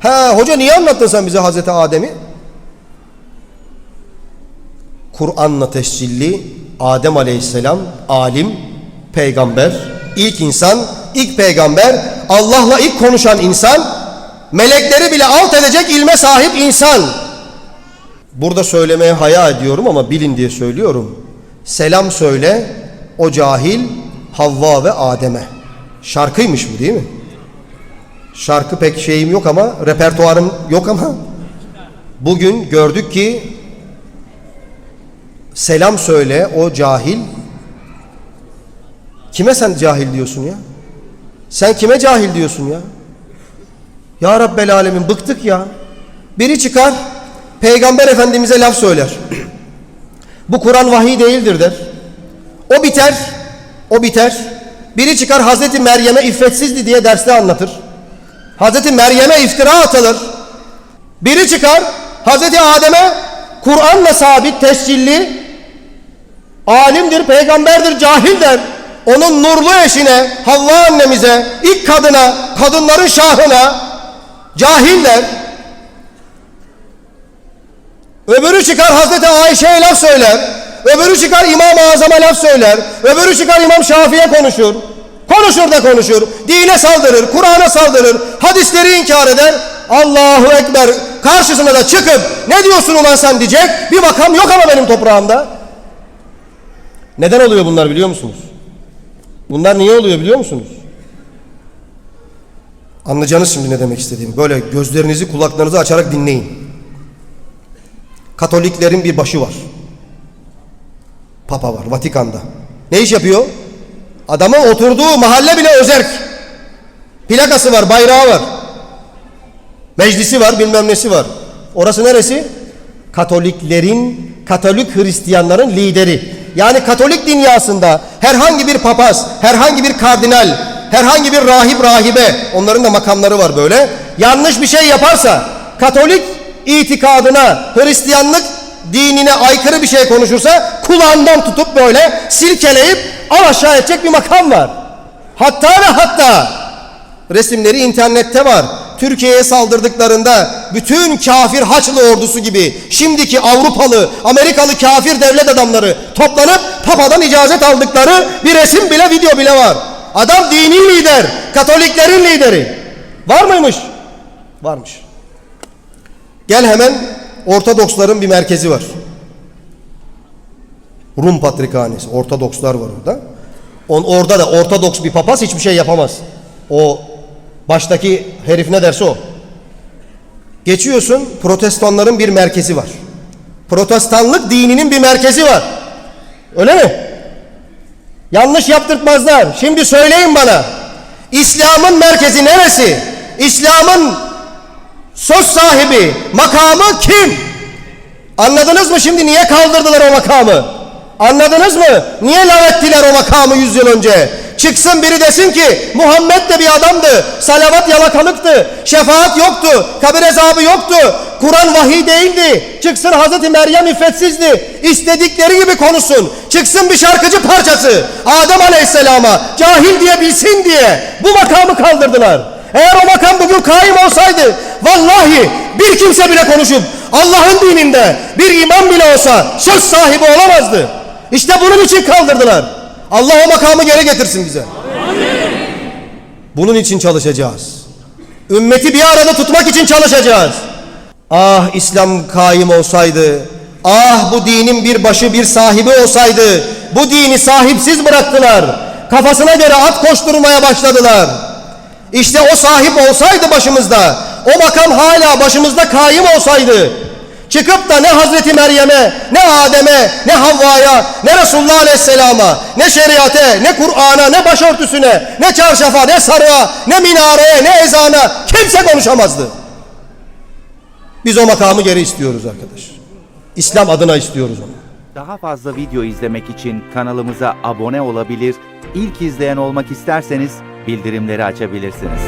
He hoca niye anlattın sen bize Hazreti Adem'i? Kur'an'la tescilli Adem Aleyhisselam alim, peygamber, ilk insan, ilk peygamber, Allah'la ilk konuşan insan, melekleri bile alt edecek ilme sahip insan. Burada söylemeye haya ediyorum ama bilin diye söylüyorum. Selam söyle o cahil Havva ve Adem'e. Şarkıymış bu değil mi? Şarkı pek şeyim yok ama repertuarım yok ama bugün gördük ki selam söyle o cahil kime sen cahil diyorsun ya? Sen kime cahil diyorsun ya? Ya Rabbel Alemin bıktık ya. Biri çıkar Peygamber Efendimiz'e laf söyler. Bu Kur'an vahiy değildir der. O biter. O biter. Biri çıkar Hazreti Meryem'e iffetsizdi diye derste anlatır. Hazreti Meryem'e iftira atılır. Biri çıkar Hazreti Adem'e Kur'an'la sabit tescilli alimdir, peygamberdir, cahil der. Onun nurlu eşine, Havva annemize, ilk kadına, kadınların şahına cahil der. Öbürü çıkar Hazreti Ayşe'ye laf söyler. Öbürü çıkar İmam-ı Azam'a laf söyler. Öbürü çıkar İmam Şafii'ye konuşur. Konuşur da konuşur. Dine saldırır, Kur'an'a saldırır. Hadisleri inkar eder. Allahu Ekber karşısına da çıkıp ne diyorsun ulan sen diyecek. Bir makam yok ama benim toprağımda. Neden oluyor bunlar biliyor musunuz? Bunlar niye oluyor biliyor musunuz? Anlayacağınız şimdi ne demek istediğimi. Böyle gözlerinizi kulaklarınızı açarak dinleyin. Katoliklerin bir başı var. Papa var Vatikan'da. Ne iş yapıyor? Adamın oturduğu mahalle bile özerk. Plakası var, bayrağı var. Meclisi var, bilmem nesi var. Orası neresi? Katoliklerin, Katolik Hristiyanların lideri. Yani Katolik dünyasında herhangi bir papaz, herhangi bir kardinal, herhangi bir rahip rahibe, onların da makamları var böyle. Yanlış bir şey yaparsa, Katolik itikadına, Hristiyanlık dinine aykırı bir şey konuşursa kulağından tutup böyle silkeleyip al aşağı edecek bir makam var. Hatta ve hatta resimleri internette var. Türkiye'ye saldırdıklarında bütün kafir Haçlı ordusu gibi şimdiki Avrupalı, Amerikalı kafir devlet adamları toplanıp papadan icazet aldıkları bir resim bile video bile var. Adam dini lider, Katoliklerin lideri. Var mıymış? Varmış. Gel hemen Ortodoksların bir merkezi var. Rum Patrikhanesi. Ortodokslar var orada. On, orada da Ortodoks bir papaz hiçbir şey yapamaz. O baştaki herif ne derse o. Geçiyorsun protestanların bir merkezi var. Protestanlık dininin bir merkezi var. Öyle mi? Yanlış yaptırtmazlar. Şimdi söyleyin bana. İslam'ın merkezi neresi? İslam'ın söz sahibi, makamı kim? Anladınız mı şimdi niye kaldırdılar o makamı? Anladınız mı? Niye lavettiler o makamı yüz yıl önce? Çıksın biri desin ki Muhammed de bir adamdı. Salavat yalakalıktı. Şefaat yoktu. Kabir hesabı yoktu. Kur'an vahiy değildi. Çıksın Hazreti Meryem iffetsizdi. İstedikleri gibi konuşsun. Çıksın bir şarkıcı parçası. Adem Aleyhisselam'a cahil diye bilsin diye bu makamı kaldırdılar. Eğer o makam bugün kaim olsaydı vallahi bir kimse bile konuşup Allah'ın dininde bir imam bile olsa söz sahibi olamazdı. İşte bunun için kaldırdılar. Allah o makamı geri getirsin bize. Bunun için çalışacağız. Ümmeti bir arada tutmak için çalışacağız. Ah İslam kaim olsaydı, ah bu dinin bir başı bir sahibi olsaydı, bu dini sahipsiz bıraktılar. Kafasına göre at koşturmaya başladılar. İşte o sahip olsaydı başımızda, o makam hala başımızda kaim olsaydı, çıkıp da ne Hazreti Meryem'e, ne Adem'e, ne Havva'ya, ne Resulullah Aleyhisselam'a, ne şeriate, ne Kur'an'a, ne başörtüsüne, ne çarşafa, ne sarığa, ne minareye, ne ezana kimse konuşamazdı. Biz o makamı geri istiyoruz arkadaş. İslam adına istiyoruz onu. Daha fazla video izlemek için kanalımıza abone olabilir, ilk izleyen olmak isterseniz bildirimleri açabilirsiniz.